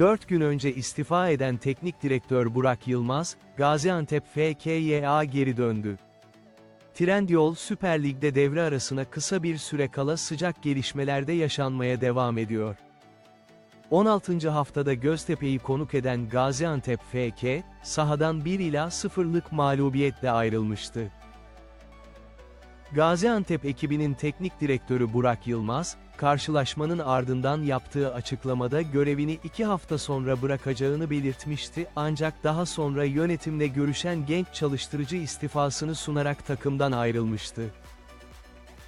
4 gün önce istifa eden teknik direktör Burak Yılmaz, Gaziantep FKYA geri döndü. Trendyol Süper Lig'de devre arasına kısa bir süre kala sıcak gelişmelerde yaşanmaya devam ediyor. 16. haftada Göztepe'yi konuk eden Gaziantep FK, sahadan 1 ila 0'lık mağlubiyetle ayrılmıştı. Gaziantep ekibinin teknik direktörü Burak Yılmaz, karşılaşmanın ardından yaptığı açıklamada görevini iki hafta sonra bırakacağını belirtmişti ancak daha sonra yönetimle görüşen genç çalıştırıcı istifasını sunarak takımdan ayrılmıştı.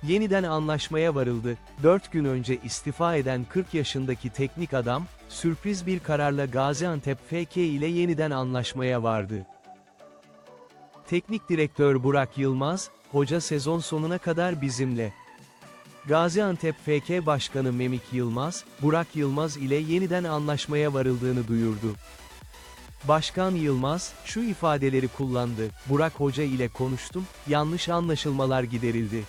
Yeniden anlaşmaya varıldı. 4 gün önce istifa eden 40 yaşındaki teknik adam, sürpriz bir kararla Gaziantep FK ile yeniden anlaşmaya vardı. Teknik direktör Burak Yılmaz, hoca sezon sonuna kadar bizimle. Gaziantep FK Başkanı Memik Yılmaz, Burak Yılmaz ile yeniden anlaşmaya varıldığını duyurdu. Başkan Yılmaz, şu ifadeleri kullandı, Burak Hoca ile konuştum, yanlış anlaşılmalar giderildi.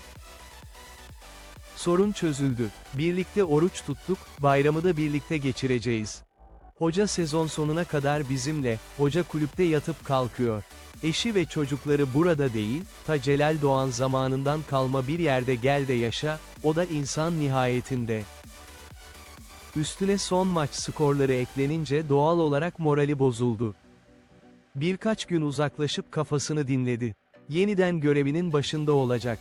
Sorun çözüldü. Birlikte oruç tuttuk, bayramı da birlikte geçireceğiz. Hoca sezon sonuna kadar bizimle, hoca kulüpte yatıp kalkıyor. Eşi ve çocukları burada değil, ta Celal Doğan zamanından kalma bir yerde gel de yaşa, o da insan nihayetinde. Üstüne son maç skorları eklenince doğal olarak morali bozuldu. Birkaç gün uzaklaşıp kafasını dinledi. Yeniden görevinin başında olacak.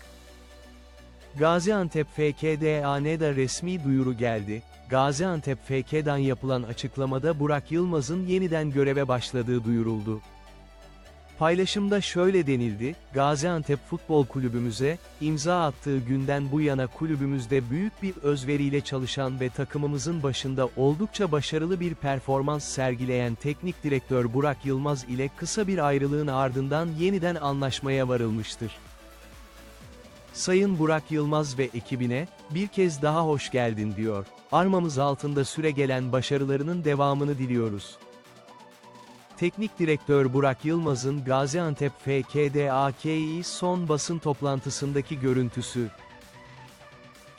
Gaziantep FKDAN'da resmi duyuru geldi. Gaziantep FK'dan yapılan açıklamada Burak Yılmaz'ın yeniden göreve başladığı duyuruldu. Paylaşımda şöyle denildi, Gaziantep Futbol Kulübümüze, imza attığı günden bu yana kulübümüzde büyük bir özveriyle çalışan ve takımımızın başında oldukça başarılı bir performans sergileyen teknik direktör Burak Yılmaz ile kısa bir ayrılığın ardından yeniden anlaşmaya varılmıştır. Sayın Burak Yılmaz ve ekibine, bir kez daha hoş geldin diyor. Armamız altında süre gelen başarılarının devamını diliyoruz. Teknik direktör Burak Yılmaz'ın Gaziantep FKDAKİ son basın toplantısındaki görüntüsü.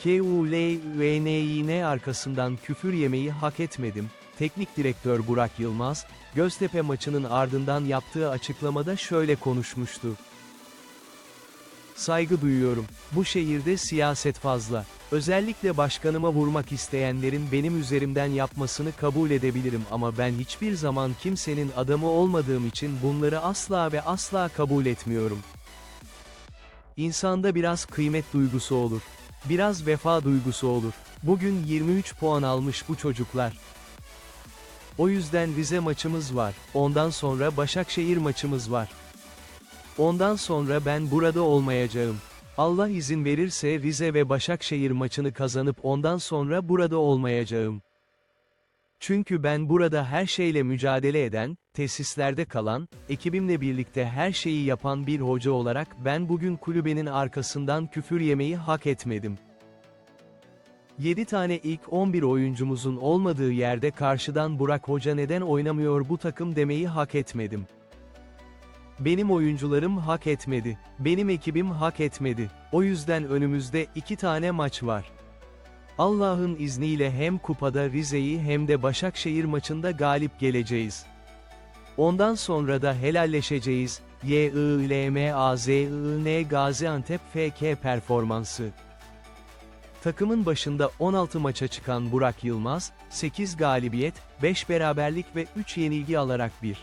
KULVNİN arkasından küfür yemeyi hak etmedim. Teknik direktör Burak Yılmaz, Göztepe maçının ardından yaptığı açıklamada şöyle konuşmuştu. Saygı duyuyorum. Bu şehirde siyaset fazla. Özellikle başkanıma vurmak isteyenlerin benim üzerimden yapmasını kabul edebilirim ama ben hiçbir zaman kimsenin adamı olmadığım için bunları asla ve asla kabul etmiyorum. İnsanda biraz kıymet duygusu olur. Biraz vefa duygusu olur. Bugün 23 puan almış bu çocuklar. O yüzden Rize maçımız var. Ondan sonra Başakşehir maçımız var. Ondan sonra ben burada olmayacağım. Allah izin verirse Rize ve Başakşehir maçını kazanıp ondan sonra burada olmayacağım. Çünkü ben burada her şeyle mücadele eden, tesislerde kalan, ekibimle birlikte her şeyi yapan bir hoca olarak ben bugün kulübenin arkasından küfür yemeyi hak etmedim. 7 tane ilk 11 oyuncumuzun olmadığı yerde karşıdan Burak Hoca neden oynamıyor bu takım demeyi hak etmedim. Benim oyuncularım hak etmedi. Benim ekibim hak etmedi. O yüzden önümüzde iki tane maç var. Allah'ın izniyle hem kupada Rize'yi hem de Başakşehir maçında galip geleceğiz. Ondan sonra da helalleşeceğiz. YILMAZIN Gaziantep FK performansı. Takımın başında 16 maça çıkan Burak Yılmaz, 8 galibiyet, 5 beraberlik ve 3 yenilgi alarak bir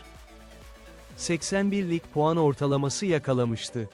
81 lig puan ortalaması yakalamıştı.